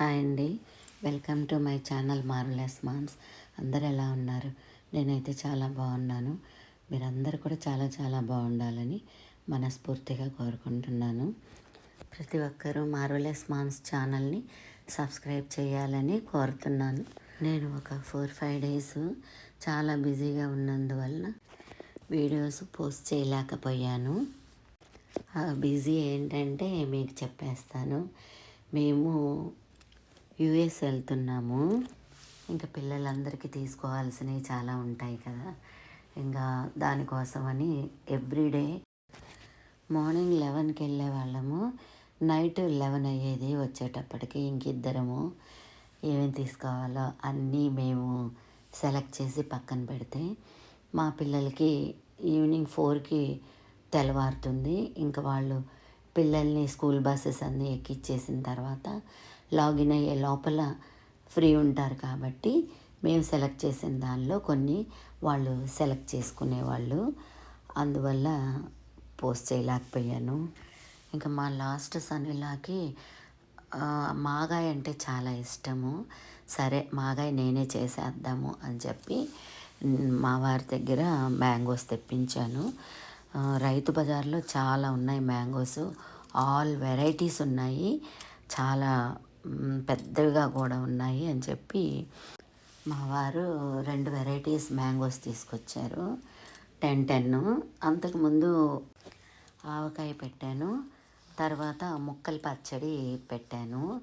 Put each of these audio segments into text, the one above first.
Hi అండి. Welcome to my channel Marvelous Moms అందరు ఎలా ఉన్నారు? నేనైతే చాలా బాగున్నాను. మీరందరూ కూడా చాలా చాలా బాగుండాలని మనస్ఫూర్తిగా కోరుకుంటున్నాను. ప్రతి ఒక్కరూ మార్వలెస్ మామ్స్ ఛానల్ని సబ్స్క్రైబ్ చేయాలని కోరుతున్నాను. నేను ఒక ఫోర్ ఫైవ్ డేస్ చాలా బిజీగా ఉన్నందువలన వీడియోస్ పోస్ట్ చేయలేకపోయాను. ఆ బిజీ ఏంటంటే మీకు చెప్పేస్తాను. మేము యుఎస్ వెళ్తున్నాము. ఇంకా పిల్లలందరికీ తీసుకోవాల్సినవి చాలా ఉంటాయి కదా. ఇంకా దానికోసమని ఎవ్రీడే మార్నింగ్ లెవెన్కి వెళ్ళే వాళ్ళము. నైట్ లెవెన్ అయ్యేది వచ్చేటప్పటికి ఇంకిద్దరము ఏమేమి తీసుకోవాలో అన్నీ మేము సెలెక్ట్ చేసి పక్కన పెడితే మా పిల్లలకి ఈవినింగ్ ఫోర్కి తెల్లవారుతుంది. ఇంకా వాళ్ళు పిల్లల్ని స్కూల్ బస్సెస్ అన్నీ ఎక్కిచ్చేసిన తర్వాత లాగిన్ అయ్యే లోపల ఫ్రీ ఉంటారు కాబట్టి మేము సెలెక్ట్ చేసిన దానిలో కొన్ని వాళ్ళు సెలెక్ట్ చేసుకునేవాళ్ళు. అందువల్ల పోస్ట్ చేయలేకపోయాను. ఇంకా మా లాస్ట్ సనిలాకి మాగాయ అంటే చాలా ఇష్టము. సరే మాగాయ నేనే చేసేద్దాము అని చెప్పి మా వారి దగ్గర మ్యాంగోస్ తెప్పించాను. రైతు బజార్లో చాలా ఉన్నాయి మ్యాంగోస్. ఆల్ వెరైటీస్ ఉన్నాయి. చాలా పెద్దవిగా కూడా ఉన్నాయి అని చెప్పి మా వారు రెండు వెరైటీస్ మ్యాంగోస్ తీసుకొచ్చారు. Ten ten. అంతకుముందు ఆవకాయ పెట్టాను. తర్వాత ముక్కల పచ్చడి పెట్టాను.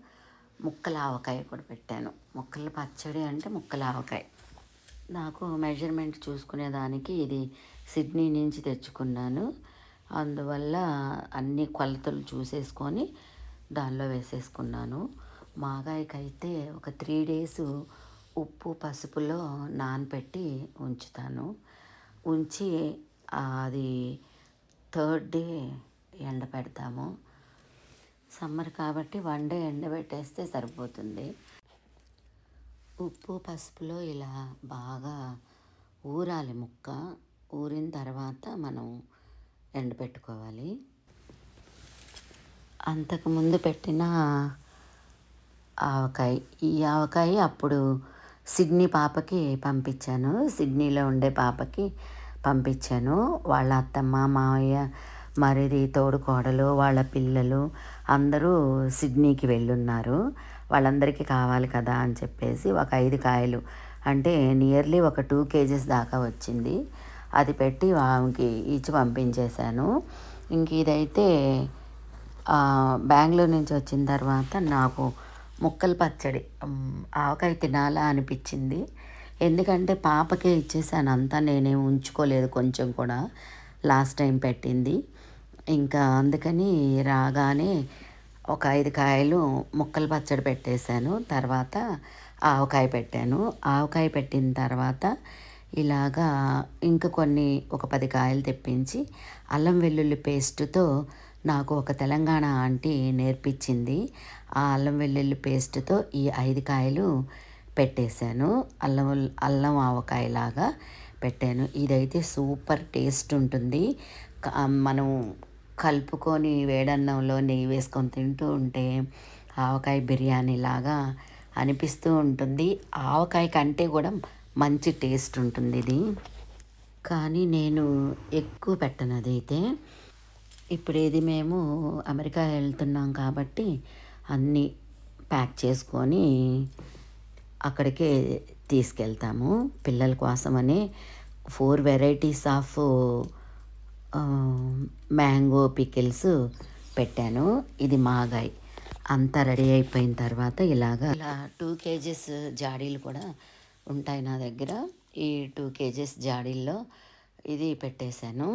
ముక్కల ఆవకాయ కూడా పెట్టాను. ముక్కల పచ్చడి అంటే ముక్కల ఆవకాయ. నాకు మెజర్మెంట్ చూసుకునేదానికి ఇది సిడ్నీ నుంచి తెచ్చుకున్నాను. అందువల్ల అన్ని కొలతలు చూసేసుకొని దానిలో వేసేసుకున్నాను. మాగాయకైతే ఒక త్రీ డేస్ ఉప్పు పసుపులో నానపెట్టి ఉంచుతాను. ఉంచి అది థర్డ్ డే ఎండ పెడతాము. సమ్మర్ కాబట్టి వన్ డే ఎండబెట్టేస్తే సరిపోతుంది. ఉప్పు పసుపులో ఇలా బాగా ఊరాలి ముక్క. ఊరిన తర్వాత మనం ఎండబెట్టుకోవాలి అంతకుముందు పెట్టిన ఆవకాయ. ఈ ఆవకాయ అప్పుడు సిడ్నీ పాపకి పంపించాను. సిడ్నీలో ఉండే పాపకి పంపించాను. వాళ్ళ అత్తమ్మ మావయ్య మరిది తోడు కోడలు వాళ్ళ పిల్లలు అందరూ సిడ్నీకి వెళ్ళున్నారు. వాళ్ళందరికీ కావాలి కదా అని చెప్పేసి ఒక ఐదు కాయలు అంటే నియర్లీ ఒక టూ కేజీస్ దాకా వచ్చింది. అది పెట్టి ఆమెకి ఇచ్చి పంపించేశాను. ఇంక ఇదైతే బెంగళూరు నుంచి వచ్చిన తర్వాత నాకు ముక్కల పచ్చడి. ఆవకాయ తినాలా అనిపించింది. ఎందుకంటే పాపకే ఇచ్చేసాను అంతా నేనేం ఉంచుకోలేదు కొంచెం కూడా. లాస్ట్ టైం పెట్టింది. ఇంకా అందుకని రాగానే ఒక ఐదు కాయలు ముక్కల పచ్చడి పెట్టేశాను. తర్వాత ఆవకాయ పెట్టాను. ఆవకాయ పెట్టిన తర్వాత ఇలాగా ఇంకా కొన్ని ఒక పది కాయలు తెప్పించి అల్లం వెల్లుల్లి పేస్టుతో నాకు ఒక తెలంగాణ ఆంటీ నేర్పించింది. ఆ అల్లం వెల్లుల్లి పేస్ట్తో ఈ ఐదు కాయలు పెట్టేశాను. అల్లం అల్లం ఆవకాయలాగా పెట్టాను. ఇదైతే సూపర్ టేస్ట్ ఉంటుంది. మనం కలుపుకొని వేడన్నంలో నెయ్యి వేసుకొని తింటూ ఉంటే ఆవకాయ బిర్యానీ లాగా అనిపిస్తూ ఉంటుంది. ఆవకాయ కంటే కూడా మంచి టేస్ట్ ఉంటుంది ఇది కానీ నేను ఎక్కువ పెట్టను అదైతే ఇప్పుడు ఇది మేము అమెరికా వెళ్తున్నాం కాబట్టి అన్నీ ప్యాక్ చేసుకొని అక్కడికే తీసుకెళ్తాము పిల్లల కోసమని. Four varieties of mango pickles పెట్టాను. ఇది మాగాయ్. అంతా రెడీ అయిపోయిన తర్వాత ఇలాగా ఇలా టూ కేజీస్ జాడీలు కూడా ఉంటాయి నా దగ్గర. ఈ టూ కేజీస్ జాడీల్లో ఇది పెట్టేశాను.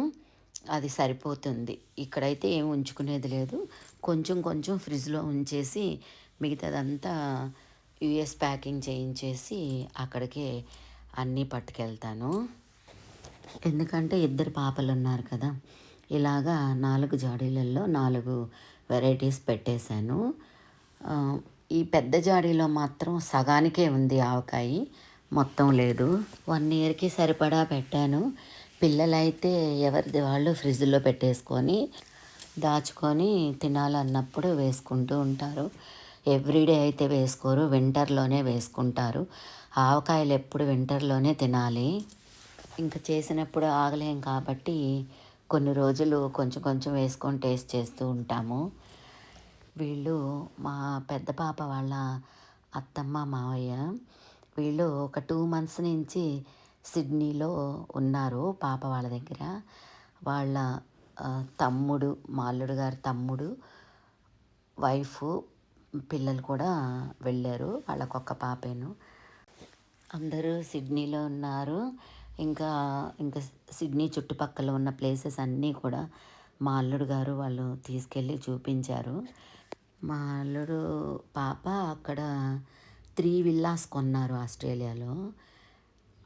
అది సరిపోతుంది. ఇక్కడైతే ఏం ఉంచుకునేది లేదు. కొంచెం కొంచెం ఫ్రిడ్జ్లో ఉంచేసి మిగతాదంతా యుఎస్ ప్యాకింగ్ చేయించేసి అక్కడికే అన్నీ పట్టుకెళ్తాను. ఎందుకంటే ఇద్దరు పాపలు ఉన్నారు కదా. ఇలాగా నాలుగు జాడీలలో నాలుగు వెరైటీస్ పెట్టేశాను. ఈ పెద్ద జాడీలో మాత్రం సగానికే ఉంది ఆవకాయ. మొత్తం లేదు. వన్ ఇయర్కి సరిపడా పెట్టాను. పిల్లలైతే ఎవరిది వాళ్ళు ఫ్రిడ్జ్లో పెట్టేసుకొని దాచుకొని తినాలన్నప్పుడు వేసుకుంటూ ఉంటారు. ఎవ్రీడే అయితే వేసుకోరు వింటర్లోనే వేసుకుంటారు. ఆవకాయలు ఎప్పుడు వింటర్లోనే తినాలి. ఇంకా చేసినప్పుడు ఆగలేం కాబట్టి కొన్ని రోజులు కొంచెం కొంచెం వేసుకొని టేస్ట్ చేస్తూ ఉంటాము. వీళ్ళు మా పెద్ద పాప వాళ్ళ అత్తమ్మ మావయ్య వీళ్ళు ఒక టూ మంత్స్ నుంచి సిడ్నీలో ఉన్నారు పాప వాళ్ళ దగ్గర. వాళ్ళ తమ్ముడు మా అల్లుడు గారి తమ్ముడు వైఫ్ పిల్లలు కూడా వెళ్ళారు. వాళ్ళకొక్క పాపేను. అందరూ సిడ్నీలో ఉన్నారు. ఇంకా ఇంకా సిడ్నీ చుట్టుపక్కల ఉన్న ప్లేసెస్ అన్నీ కూడా మా అల్లుడు గారు వాళ్ళు తీసుకెళ్ళి చూపించారు. మా అల్లుడు పాప అక్కడ త్రీ విల్లాస్ కొన్నారు ఆస్ట్రేలియాలో.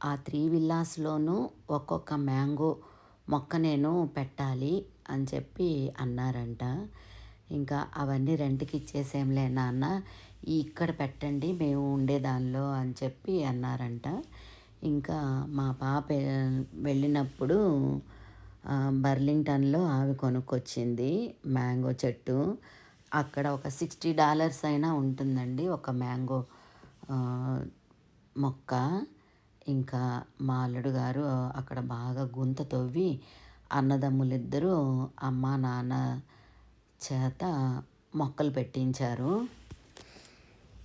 ఆ త్రీ విల్లాస్లోనూ ఒక్కొక్క మ్యాంగో మొక్క నేను పెట్టాలి అని చెప్పి అన్నారంట. ఇంకా అవన్నీ రెంట్కి ఇచ్చేసేంలే నాన్న ఈ ఇక్కడ పెట్టండి మేము ఉండే దానిలో అని చెప్పి అన్నారంట. ఇంకా మా పాప వెళ్ళినప్పుడు బర్లింగ్టన్లో ఆవి కొనుక్కొచ్చింది మ్యాంగో చెట్టు. అక్కడ ఒక సిక్స్టీ డాలర్స్ అయినా ఉంటుందండి ఒక మ్యాంగో మొక్క. ఇంకా మా అల్లుడు గారు అక్కడ బాగా గుంత తవ్వి అన్నదమ్ములిద్దరూ అమ్మ నాన్న చేత మొక్కలు పెట్టించారు.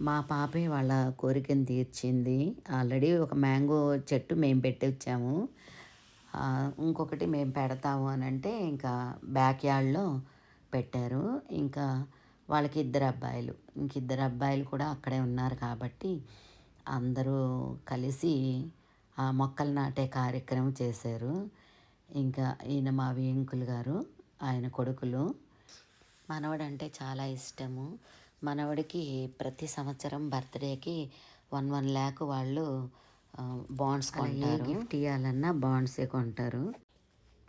మా పాపే వాళ్ళ కోరికను తీర్చింది. ఆల్రెడీ ఒక మ్యాంగో చెట్టు మేము పెట్టి వచ్చాము ఇంకొకటి మేము పెడతాము అని అంటే ఇంకా బ్యాక్ యార్డ్లో పెట్టారు. ఇంకా వాళ్ళకి ఇద్దరు అబ్బాయిలు. ఇంక ఇద్దరు అబ్బాయిలు కూడా అక్కడే ఉన్నారు కాబట్టి అందరూ కలిసి ఆ మొక్కలు నాటే కార్యక్రమం చేశారు. ఇంకా ఈయన మా వేంకులు గారు ఆయన కొడుకులు. మనవడంటే చాలా ఇష్టము. మనవడికి ప్రతి సంవత్సరం బర్త్డేకి వన్ వన్ ల్యాక్ వాళ్ళు బాండ్స్ కొంటారు. గిఫ్ట్ ఇవ్వాలన్నా బాండ్సే కొంటారు.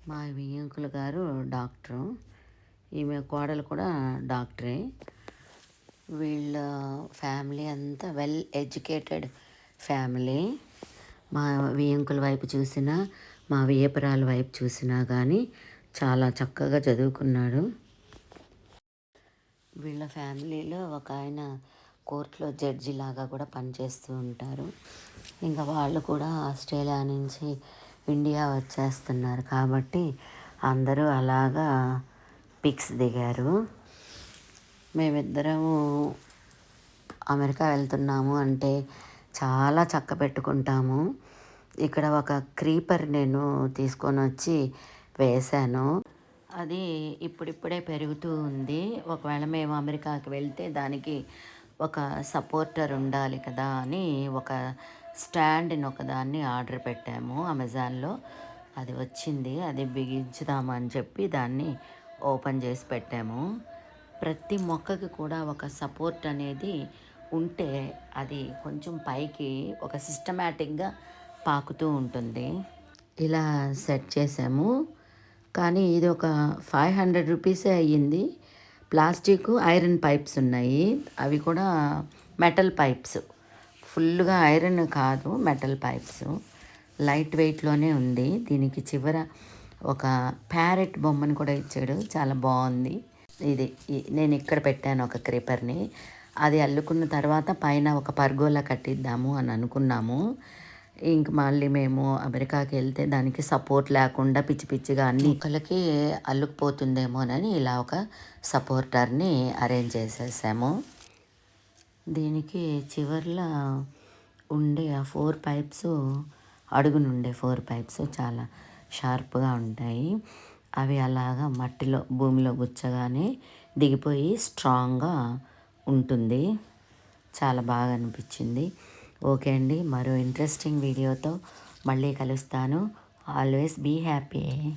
మా వియ్యంకులు గారు డాక్టరు. ఈమె కోడలు కూడా డాక్టరే. వీళ్ళ ఫ్యామిలీ అంతా వెల్ ఎడ్యుకేటెడ్ ఫ్యామిలీ. మా వియంకుల వైపు చూసినా మా వియ్యపురాల వైపు చూసినా కానీ చాలా చక్కగా చదువుకున్నాడు. వీళ్ళ ఫ్యామిలీలో ఒక ఆయన కోర్టులో జడ్జి లాగా కూడా పనిచేస్తూ ఉంటారు. ఇంకా వాళ్ళు కూడా ఆస్ట్రేలియా నుంచి ఇండియా వచ్చేస్తున్నారు కాబట్టి అందరూ అలాగా పిక్స్ దిగారు. మేమిద్దరము అమెరికా వెళ్తున్నాము అంటే చాలా చక్క పెట్టుకుంటాము. ఇక్కడ ఒక క్రీపర్ నేను తీసుకొని వచ్చి వేశాను. అది ఇప్పుడిప్పుడే పెరుగుతూ ఉంది. ఒకవేళ మేము అమెరికాకి వెళ్తే దానికి ఒక సపోర్టర్ ఉండాలి కదా అని ఒక స్టాండ్ని ఒకదాన్ని ఆర్డర్ పెట్టాము అమెజాన్లో. అది వచ్చింది. అది బిగించుదామని చెప్పి దాన్ని ఓపెన్ చేసి పెట్టాము. ప్రతి మొక్కకి కూడా ఒక సపోర్ట్ అనేది ఉంటే అది కొంచెం పైకి ఒక సిస్టమేటిక్గా పాకుతూ ఉంటుంది. ఇలా సెట్ చేసాము. కానీ ఇది ఒక ఫైవ్ హండ్రెడ్ రూపీసే అయ్యింది. ప్లాస్టిక్ ఐరన్ పైప్స్ ఉన్నాయి. అవి కూడా మెటల్ పైప్స్. ఫుల్గా ఐరన్ కాదు మెటల్ పైప్స్. లైట్ వెయిట్లోనే ఉంది. దీనికి చివర ఒక ప్యారెట్ బొమ్మను కూడా ఇచ్చాడు. చాలా బాగుంది. ఇది నేను ఇక్కడ పెట్టాను ఒక క్రీపర్ని అది అల్లుకున్న తర్వాత పైన ఒక పర్గోలా కట్టిద్దాము అని అనుకున్నాము. ఇంక మళ్ళీ మేము అమెరికాకి వెళ్తే దానికి సపోర్ట్ లేకుండా పిచ్చి పిచ్చిగా అన్ని ఒకళ్ళకి అల్లుకుపోతుందేమోనని ఇలా ఒక సపోర్టర్ని అరేంజ్ చేసేసాము. దీనికి చివర్లో ఉండే ఆ ఫోర్ పైప్స్ అడుగునుండే ఫోర్ పైప్స్ చాలా షార్ప్గా ఉంటాయి. అవి అలాగా మట్టిలో భూమిలో గుచ్చగానే దిగిపోయి స్ట్రాంగ్గా ఉంటుంది. చాలా బాగా అనిపించింది. ఓకే అండి మరో ఇంట్రెస్టింగ్ వీడియోతో మళ్ళీ కలుస్తాను. Always be happy